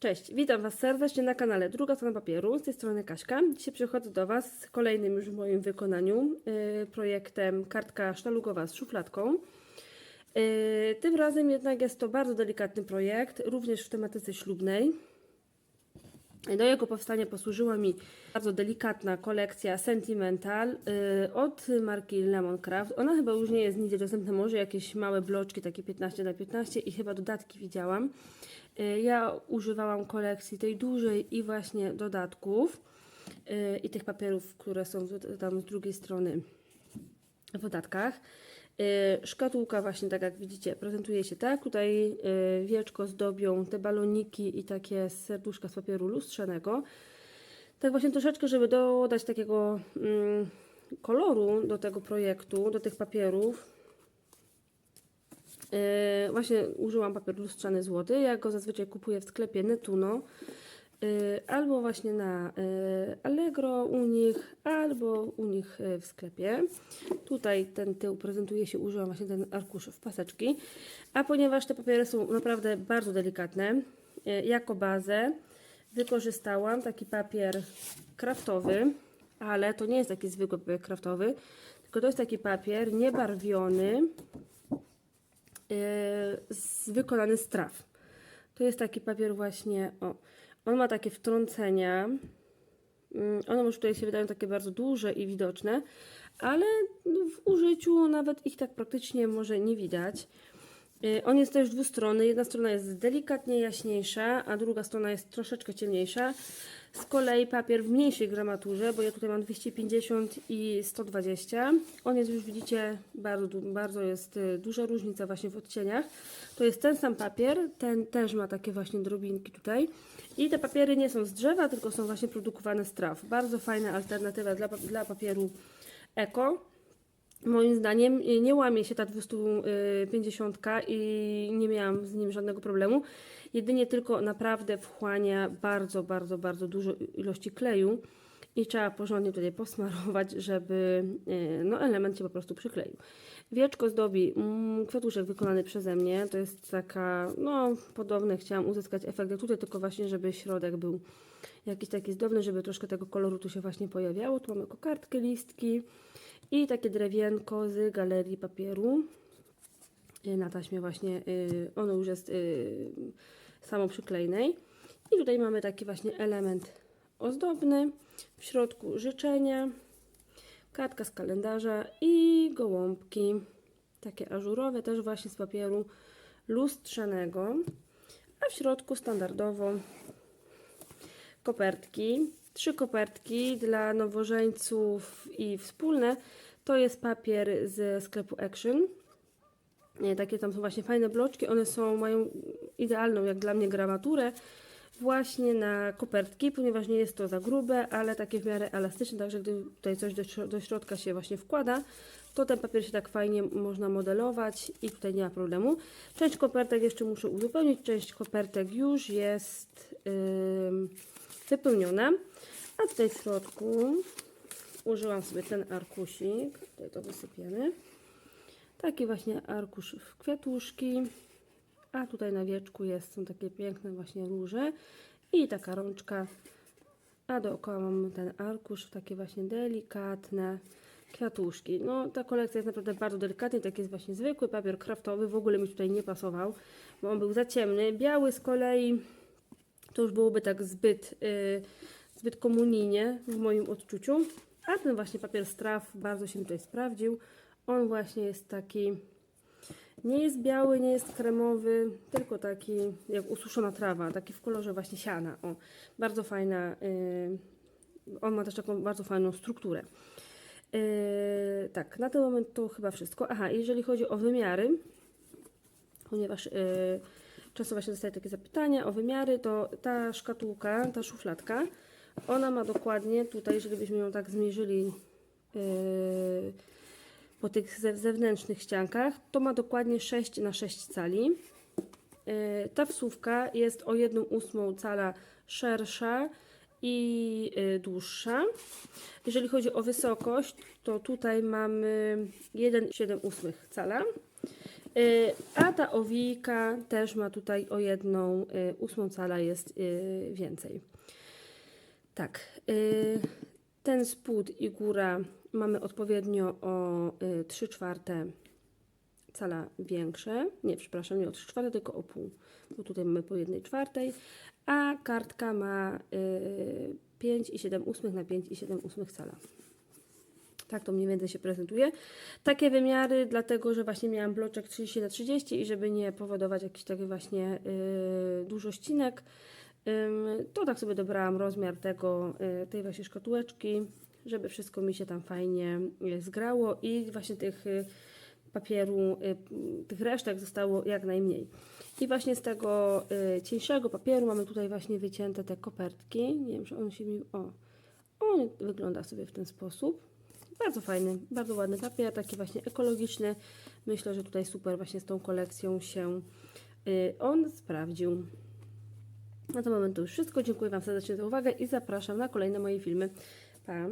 Cześć, witam Was serdecznie na kanale Druga Strona Papieru. Z tej strony Kaśka. Dzisiaj przychodzę do Was z kolejnym już w moim wykonaniu yy, projektem kartka sztalugowa z szufladką. Yy, tym razem jednak jest to bardzo delikatny projekt, również w tematyce ślubnej. Do jego powstania posłużyła mi bardzo delikatna kolekcja Sentimental yy, od marki Lemoncraft. Ona chyba już nie jest nigdzie dostępna, może jakieś małe bloczki, takie 15 na 15 i chyba dodatki widziałam. Yy, Ja używałam kolekcji tej dużej i właśnie dodatków yy, i tych papierów, które są tam z drugiej strony w dodatkach. Yy, Szkatułka właśnie tak jak widzicie prezentuje się tak. Tutaj wieczko zdobią te baloniki i takie serduszka z papieru lustrzanego. Tak właśnie troszeczkę, żeby dodać takiego mm, koloru do tego projektu, do tych papierów. Yy, właśnie użyłam papier lustrzany złoty. Ja go zazwyczaj kupuję w sklepie Netuno. Yy, albo właśnie na yy, Allegro u nich, albo u nich yy, w sklepie. Tutaj ten tył prezentuje się, użyłam właśnie ten arkusz w paseczki. A ponieważ te papiery są naprawdę bardzo delikatne, yy, jako bazę wykorzystałam taki papier kraftowy, ale to nie jest taki zwykły papier kraftowy, tylko to jest taki papier niebarwiony, z, wykonany z traw. To jest taki papier właśnie, o, on ma takie wtrącenia, Mm, one może tutaj się wydają takie bardzo duże i widoczne, ale no, w użyciu nawet ich tak praktycznie może nie widać. Y, On jest też dwustronny. Jedna strona jest delikatnie jaśniejsza, a druga strona jest troszeczkę ciemniejsza. Z kolei papier w mniejszej gramaturze, bo ja tutaj mam 250 i 120. On jest już widzicie, bardzo, bardzo jest y, duża różnica właśnie w odcieniach. To jest ten sam papier, ten też ma takie właśnie drobinki tutaj. I te papiery nie są z drzewa, tylko są właśnie produkowane z traw. Bardzo fajna alternatywa dla, dla papieru eko. Moim zdaniem y, nie łamie się ta 250 i nie miałam z nim żadnego problemu. Jedynie tylko naprawdę wchłania bardzo, bardzo, bardzo dużo ilości kleju i trzeba porządnie tutaj posmarować, żeby y, no, element się po prostu przykleił. Wieczko zdobi mm, kwiatuszek wykonany przeze mnie. To jest taka, no podobne, chciałam uzyskać efekt jak tutaj, tylko właśnie, żeby środek był jakiś taki zdobny, żeby troszkę tego koloru tu się właśnie pojawiało. Tu mamy kokardkę, listki i takie drewienko z galerii papieru y, na taśmie właśnie, y, ono już jest y, samoprzyklejnej. I tutaj mamy taki właśnie element ozdobny, w środku życzenia, kartka z kalendarza i gołąbki, takie ażurowe, też właśnie z papieru lustrzanego, a w środku standardowo kopertki. Trzy kopertki dla nowożeńców i wspólne. To jest papier ze sklepu Action. Nie, Takie tam są właśnie fajne bloczki. One są, mają idealną jak dla mnie gramaturę właśnie na kopertki, ponieważ nie jest to za grube, ale takie w miarę elastyczne, także gdy tutaj coś do, do środka się właśnie wkłada, to ten papier się tak fajnie można modelować i tutaj nie ma problemu. Część kopertek jeszcze muszę uzupełnić, część kopertek już jest ym, wypełniona, a tutaj w środku użyłam sobie ten arkusik, tutaj to wysypiemy. Taki właśnie arkusz w kwiatuszki. A tutaj na wieczku jest, są takie piękne właśnie róże i taka rączka. A dookoła mamy ten arkusz, takie właśnie delikatne kwiatuszki. No ta kolekcja jest naprawdę bardzo delikatna, tak jest właśnie zwykły papier kraftowy, w ogóle mi tutaj nie pasował, bo on był za ciemny. Biały z kolei to już byłoby tak zbyt, y, zbyt komunijnie w moim odczuciu. A ten właśnie papier z traw bardzo się tutaj sprawdził. On właśnie jest taki, nie jest biały, nie jest kremowy, tylko taki jak ususzona trawa, taki w kolorze właśnie siana. O, bardzo fajna, y, on ma też taką bardzo fajną strukturę. Yy, tak, na ten moment to chyba wszystko. Aha, jeżeli chodzi o wymiary, ponieważ yy, często właśnie dostaję takie zapytania o wymiary, to ta szkatułka, ta szufladka, ona ma dokładnie tutaj, jeżeli byśmy ją tak zmierzyli yy, po tych ze- zewnętrznych ściankach, to ma dokładnie 6 na 6 cali. Yy, Ta wsówka jest o 1 ósmą cala szersza i yy, dłuższa. Jeżeli chodzi o wysokość, to tutaj mamy 1,7 ósmych cala. Y, A ta owijka też ma tutaj o jedną y, ósmą cala jest y, więcej. Tak. Ten spód i góra mamy odpowiednio o 3 czwarte cala większe. Nie, przepraszam, nie o 3 czwarte, tylko o pół. Bo tutaj mamy po 1 czwartej. A kartka ma y, 5 i 7 ósmych na 5 i 7 ósmych cala. Tak to mniej więcej się prezentuje. Takie wymiary, dlatego że właśnie miałam bloczek 30 na 30 i żeby nie powodować jakichś takich właśnie y, dużo ścinek, ym, to tak sobie dobrałam rozmiar tego, y, tej właśnie szkatułeczki, żeby wszystko mi się tam fajnie y, zgrało i właśnie tych y, papieru, y, tych resztek zostało jak najmniej. I właśnie z tego y, cieńszego papieru mamy tutaj właśnie wycięte te kopertki. Nie wiem, czy on się mi... O, on wygląda sobie w ten sposób. Bardzo fajny, bardzo ładny papier, taki właśnie ekologiczny. Myślę, że tutaj super właśnie z tą kolekcją się y, on sprawdził. Na ten moment to już wszystko. Dziękuję Wam serdecznie za uwagę i zapraszam na kolejne moje filmy. Pa!